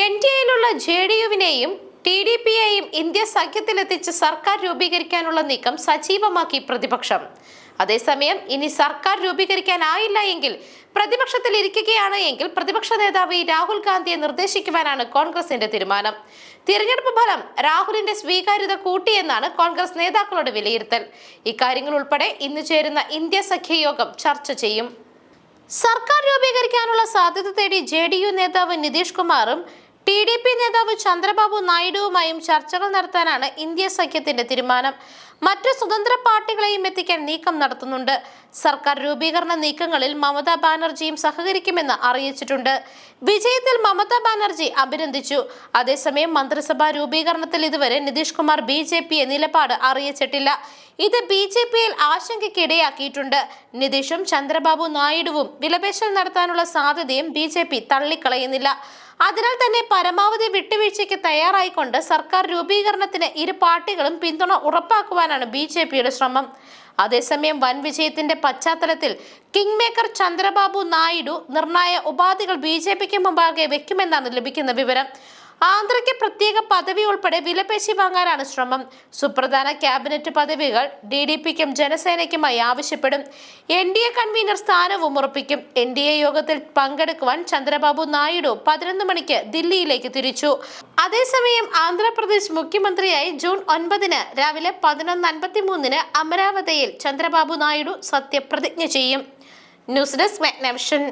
N D എയിലുള്ള J D യുവിനെയും T D പിയെയും ഇന്ത്യ സഖ്യത്തിലെത്തിച്ച് സർക്കാർ രൂപീകരിക്കാനുള്ള നീക്കം സജീവമാക്കി പ്രതിപക്ഷം. അതേസമയം ഇനി സർക്കാർ രൂപീകരിക്കാനായില്ല എങ്കിൽ പ്രതിപക്ഷത്തിൽ ഇരിക്കുകയാണ് എങ്കിൽ പ്രതിപക്ഷ നേതാവ് രാഹുൽ ഗാന്ധിയെ നിർദ്ദേശിക്കുവാനാണ് കോൺഗ്രസിന്റെ തീരുമാനം. തിരഞ്ഞെടുപ്പ് ഫലം രാഹുലിന്റെ സ്വീകാര്യത കൂട്ടിയെന്നാണ് കോൺഗ്രസ് നേതാക്കളുടെ വിലയിരുത്തൽ. ഇക്കാര്യങ്ങൾ ഉൾപ്പെടെ ഇന്ന് ചേരുന്ന ഇന്ത്യ സഖ്യയോഗം ചർച്ച ചെയ്യും. സർക്കാർ രൂപീകരിക്കാനുള്ള സാധ്യത തേടി ജെ ഡി യു നേതാവ് നിതീഷ് കുമാറും ടി ഡി പി നേതാവ് ചന്ദ്രബാബു നായിഡുവുമായും ചർച്ചകൾ നടത്താനാണ് ഇന്ത്യ സഖ്യത്തിന്റെ തീരുമാനം. മറ്റ് സ്വതന്ത്ര പാർട്ടികളെയും എത്തിക്കാൻ നീക്കം നടത്തുന്നുണ്ട്. സർക്കാർ രൂപീകരണ നീക്കങ്ങളിൽ മമതാ ബാനർജിയും സഹകരിക്കുമെന്ന് അറിയിച്ചിട്ടുണ്ട്. വിജയത്തിൽ മമതാ ബാനർജി അഭിനന്ദിച്ചു. അതേസമയം മന്ത്രിസഭാ രൂപീകരണത്തിൽ ഇതുവരെ നിതീഷ് കുമാർ ബി ജെ പിയെ നിലപാട് അറിയിച്ചിട്ടില്ല. ഇത് ബി ജെ പിയിൽ ആശങ്കയ്ക്കിടയാക്കിയിട്ടുണ്ട് നിതീഷും ചന്ദ്രബാബു നായിഡുവും വിലപേശൽ നടത്താനുള്ള സാധ്യതയും ബി ജെ പി തള്ളിക്കളയുന്നില്ല. അതിനാൽ തന്നെ പരമാവധി വിട്ടുവീഴ്ചയ്ക്ക് തയ്യാറായിക്കൊണ്ട് സർക്കാർ രൂപീകരണത്തിന് ഇരു പാർട്ടികളും പിന്തുണ ഉറപ്പാക്കുവാനാണ് ബി ജെ പിയുടെ ശ്രമം. അതേസമയം വൻ വിജയത്തിന്റെ പശ്ചാത്തലത്തിൽ കിങ് മേക്കർ ചന്ദ്രബാബു നായിഡു നിർണായ ഉപാധികൾ ബി ജെ പിക്ക് മുമ്പാകെ വെക്കുമെന്നാണ് ലഭിക്കുന്ന വിവരം. ആന്ധ്രയ്ക്ക് പ്രത്യേക പദവി ഉൾപ്പെടെ വിലപേശി വാങ്ങാനാണ് ശ്രമം. സുപ്രധാന ക്യാബിനറ്റ് പദവികൾ ഡി ഡി പിക്കും ജനസേനയ്ക്കുമായി ആവശ്യപ്പെടും. എൻ ഡി എ കൺവീനർ സ്ഥാനവും ഉറപ്പിക്കും. എൻ ഡി എ യോഗത്തിൽ പങ്കെടുക്കുവാൻ ചന്ദ്രബാബു നായിഡു പതിനൊന്ന് മണിക്ക് ദില്ലിയിലേക്ക് തിരിച്ചു. അതേസമയം ആന്ധ്രാപ്രദേശ് മുഖ്യമന്ത്രിയായി ജൂൺ ഒൻപതിന് രാവിലെ പതിനൊന്ന് അൻപത്തി മൂന്നിന് അമരാവതിയിൽ ചന്ദ്രബാബു നായിഡു സത്യപ്രതിജ്ഞ ചെയ്യും. News desk Magna Vision.